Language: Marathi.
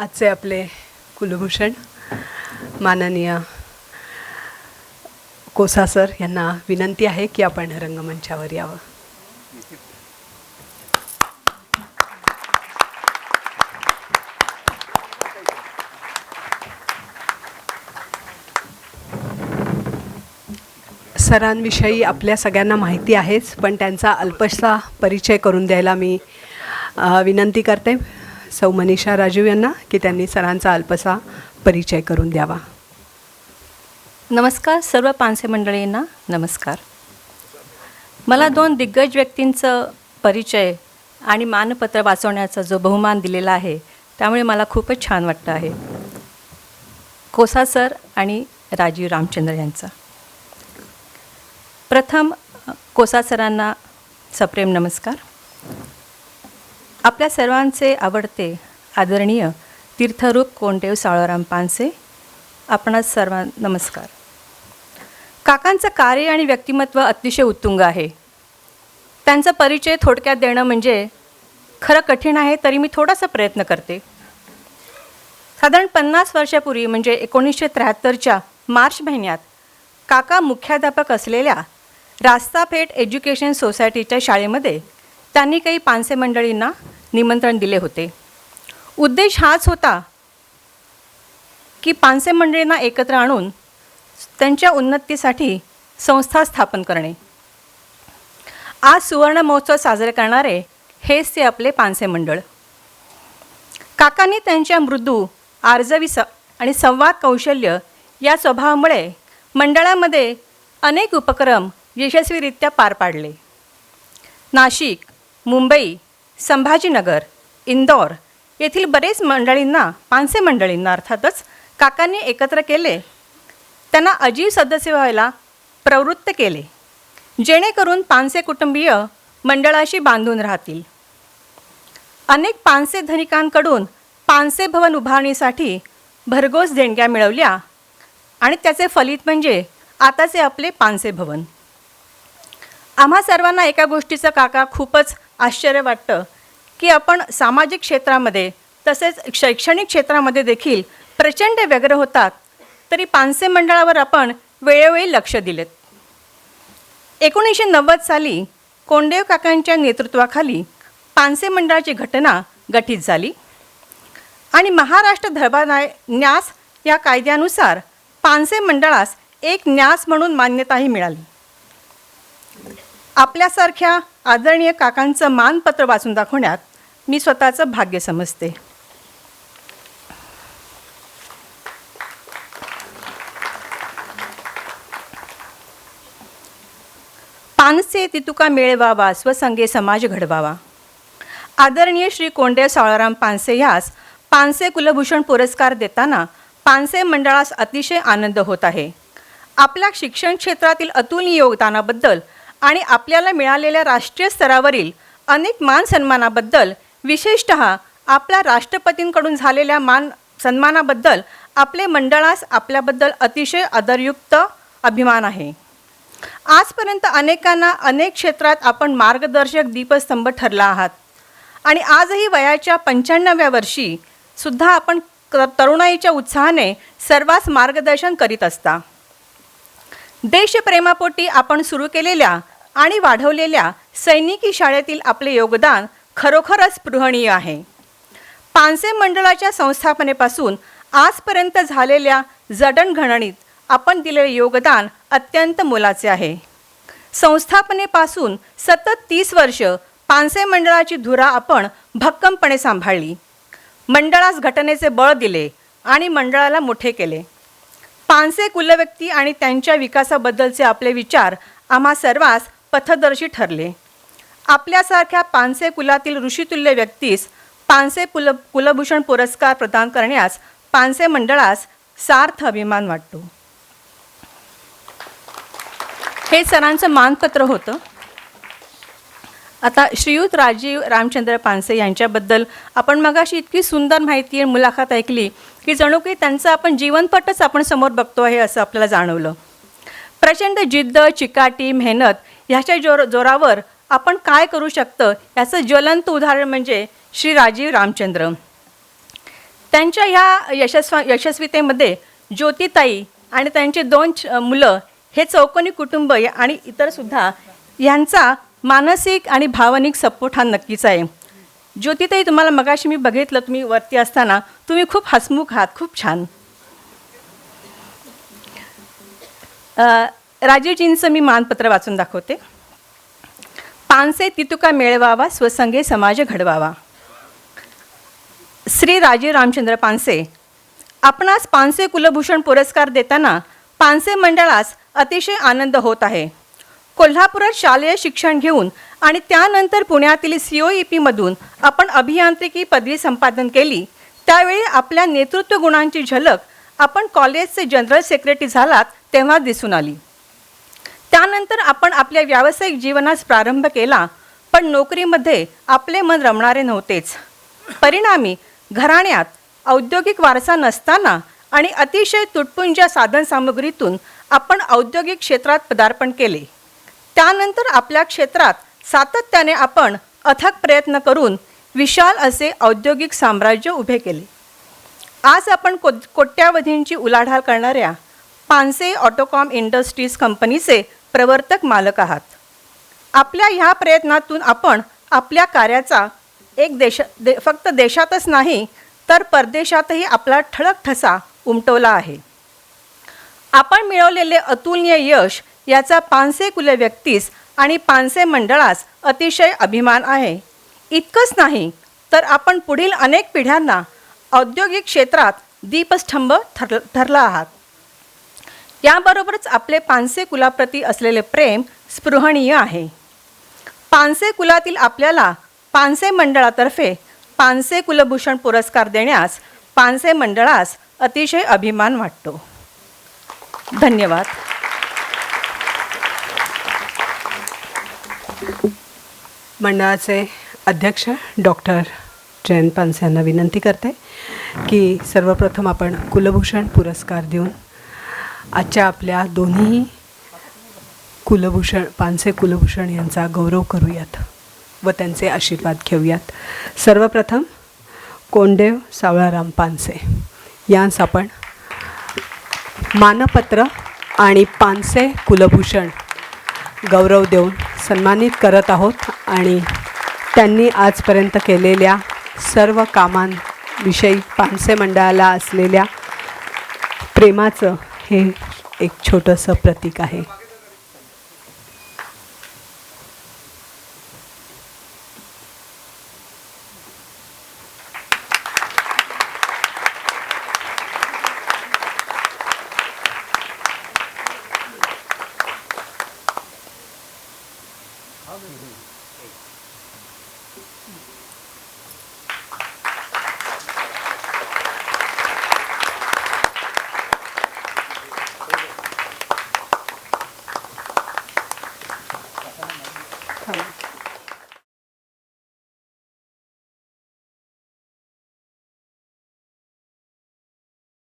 आजचे आपले कुलभूषण माननीय कोसा सर यांना विनंती आहे की आपण रंगमंचावर यावं. सरांविषयी आपल्या सगळ्यांना माहिती आहेच पण त्यांचा अल्पशा परिचय करून द्यायला मी विनंती करते. सौ मनीषा राजीव यांना की त्यांनी सरांचा अल्पसा परिचय करून द्यावा. नमस्कार सर्व पानसे मंडळींना नमस्कार. मला दोन दिग्गज व्यक्तींचं परिचय आणि मानपत्र वाचवण्याचा जो बहुमान दिलेला आहे त्यामुळे मला खूपच छान वाटतं आहे. कोसा सर आणि राजीव रामचंद्र यांचा. प्रथम कोसा सरांना सप्रेम नमस्कार. आपल्या सर्वांचे आवडते आदरणीय तीर्थरूप कोंडेव साळोराम पानसे आपणास सर्वां नमस्कार. काकांचं कार्य आणि व्यक्तिमत्व अतिशय उत्तुंग आहे. त्यांचा परिचय थोडक्यात देणं म्हणजे खरं कठीण आहे तरी मी थोडासा प्रयत्न करते. साधारण पन्नास वर्षापूर्वी म्हणजे एकोणीसशे त्र्याहत्तरच्या मार्च महिन्यात काका मुख्याध्यापक असलेल्या रास्ताफेट एज्युकेशन सोसायटीच्या शाळेमध्ये त्यांनी काही पानसे मंडळींना निमंत्रण दिले होते. उद्देश हाच होता की पानसे मंडळींना एकत्र आणून त्यांच्या उन्नतीसाठी संस्था स्थापन करणे. आज सुवर्ण महोत्सव साजरे करणारे हेच ते आपले पानसे मंडळ. काकांनी त्यांच्या मृदू आर्जवी स आणि संवाद कौशल्य या स्वभावामुळे मंडळामध्ये अनेक उपक्रम यशस्वीरित्या पार पाडले. नाशिक मुंबई संभाजीनगर इंदौर येथील बरेच मंडळींना पानसे मंडळींना अर्थातच काकांनी एकत्र केले. त्यांना अजीव सदस्य व्हायला प्रवृत्त केले जेणेकरून पानसे कुटुंबीय मंडळाशी बांधून राहतील. अनेक पानसे धनिकांकडून पानसे भवन उभारणीसाठी भरघोस देणग्या मिळवल्या आणि त्याचे फलित म्हणजे आताचे आपले पानसे भवन. आम्हा सर्वांना एका गोष्टीचं काका खूपच आश्चर्य वाटतं की आपण सामाजिक क्षेत्रामध्ये तसेच शैक्षणिक क्षेत्रामध्ये देखील प्रचंड व्यग्र होतात तरी पानसे मंडळावर आपण वेळोवेळी लक्ष दिलेत. एकोणीसशे नव्वद साली कोंडेव काकांच्या नेतृत्वाखाली पानसे मंडळाची घटना गठीत झाली आणि महाराष्ट्र धर्मानाय न्यास या कायद्यानुसार पानसे मंडळास एक न्यास म्हणून मान्यताही मिळाली. आपल्यासारख्या आदरणीय काकांचं मानपत्र वाचून दाखवण्यात मी स्वतःचं भाग्य समजते. पानसे तितुका मेळवावा स्वसंगे समाज घडवावा. आदरणीय श्री कोंडे साळाराम पानसे ह्यास पानसे कुलभूषण पुरस्कार देताना पानसे मंडळास अतिशय आनंद होत आहे. आपल्या शिक्षण क्षेत्रातील अतुलनीय योगदानाबद्दल आणि आपल्याला मिळालेल्या राष्ट्रीय स्तरावरील अनेक मान सन्मानाबद्दल विशेषत आपल्या राष्ट्रपतींकडून झालेल्या मान सन्मानाबद्दल आपले मंडळास आपल्याबद्दल अतिशय आदरयुक्त अभिमान आहे. आजपर्यंत अनेकांना अनेक क्षेत्रात आपण मार्गदर्शक दीपस्तंभ ठरला आहात. आणि आजही वयाच्या पंच्याण्णव्या वर्षी सुद्धा आपण तरुणाईच्या उत्साहाने सर्वांस मार्गदर्शन करीत असता. देशप्रेमापोटी आपण सुरू केलेल्या आणि वाढवलेल्या सैनिकी शाळेतील आपले योगदान खरोखरच स्पृहणीय आहे. पानसे मंडळाच्या संस्थापनेपासून आजपर्यंत झालेल्या जडणघडणीत आपण दिलेले योगदान अत्यंत मोलाचे आहे. संस्थापनेपासून सतत तीस वर्ष पानसे मंडळाची धुरा आपण भक्कमपणे सांभाळली. मंडळास घटनेचे बळ दिले आणि मंडळाला मोठे केले. पानसे कुलव्यक्ती आणि त्यांच्या विकासाबद्दलचे आपले विचार आम्हा सर्वांस पथदर्शी ठरले. आपल्यासारख्या पानसे कुलातील ऋषितुल्य व्यक्तीस पानसे कुल कुलभूषण पुरस्कार प्रदान करण्यास पानसे मंडळास सार्थ अभिमान वाटतो. हे सरांचं मानपत्र होतं. आता श्रीयुत राजीव रामचंद्र पानसे यांच्याबद्दल आपण मगाशी इतकी सुंदर माहिती आणि मुलाखत ऐकली की जणू काही त्यांचं आपण जीवनपटच आपण समोर बघतो आहे असं आपल्याला जाणवलं. प्रचंड जिद्द चिकाटी मेहनत ह्याच्या जोर जोरावर आपण काय करू शकतं? याचं ज्वलंत उदाहरण म्हणजे श्री राजीव रामचंद्र. त्यांच्या ह्या यशस्वा यशस्वीतेमध्ये ज्योतिताई आणि त्यांचे दोन छ- मुलं हे चौकोनी कुटुंब आणि इतरसुद्धा यांचा मानसिक आणि भावनिक सपोर्ट हा नक्कीच आहे. ज्योतिताई तुम्हाला मगाशी मी बघितलं तुम्ही वरती असताना तुम्ही खूप हसमुख आहात खूप छान. राजेजींचं राजीवजींचं मी मानपत्र वाचून दाखवते. पानसे तितुका मिळवावा स्वसंगे समाज घडवावा. श्री राजीव रामचंद्र पानसे आपणास पानसे कुलभूषण पुरस्कार देताना पानसे मंडळास अतिशय आनंद होत आहे. कोल्हापुरात शालेय शिक्षण घेऊन आणि त्यानंतर पुण्यातील सी ओ ई पीमधून आपण अभियांत्रिकी पदवी संपादन केली त्यावेळी आपल्या नेतृत्व गुणांची झलक आपण कॉलेजचे जनरल सेक्रेटरी झालात तेव्हा दिसून आली. त्यानंतर आपण आपल्या व्यावसायिक जीवनास प्रारंभ केला पण नोकरीमध्ये आपले मन रमणारे नव्हतेच. परिणामी घराण्यात औद्योगिक वारसा नसताना आणि अतिशय तुटपुंज्या साधनसामुग्रीतून आपण औद्योगिक क्षेत्रात पदार्पण केले. त्यानंतर आपल्या क्षेत्रात सातत्याने आपण अथक प्रयत्न करून विशाल असे औद्योगिक साम्राज्य उभे केले. आज आपण को कोट्यावधींची उलाढाल करणाऱ्या पानसे ऑटोकॉम इंडस्ट्रीज कंपनीचे प्रवर्तक मालक आहात. आपल्या ह्या प्रयत्नातून आपण आपल्या कार्याचा एक देश दे फक्त देशातच नाही तर परदेशातही आपला ठळक ठसा उमटवला आहे. आपण मिळवलेले अतुलनीय यश याचा पानसे कुल व्यक्तीस आणि पानसे मंडळास अतिशय अभिमान आहे. इतकंच नाही तर आपण पुढील अनेक पिढ्यांना औद्योगिक क्षेत्रात दीपस्तंभ ठर ठरला आहात. याबरोबरच आपले पानसे कुलाप्रती असलेले प्रेम स्पृहणीय आहे. पानसे कुलातील आपल्याला पानसे मंडळातर्फे पानसे कुलभूषण पुरस्कार देण्यास पानसे मंडळास अतिशय अभिमान वाटतो. धन्यवाद. मंडळाचे अध्यक्ष डॉक्टर जयंत पानसे यांना विनंती करते की सर्वप्रथम आपण कुलभूषण पुरस्कार देऊन आजच्या आपल्या दोन्ही कुलभूषण पानसे कुलभूषण यांचा गौरव करूयात व त्यांचे आशीर्वाद घेऊयात. सर्वप्रथम कोंडेव सावळाराम पानसे यांस आपण मानपत्र आणि पानसे कुलभूषण गौरव देऊन सन्मानित करत आहोत आणि त्यांनी आजपर्यंत केलेल्या सर्व कामांविषयी पानसे मंडळाला असलेल्या प्रेमाचं हे एक छोटंसं प्रतीक आहे.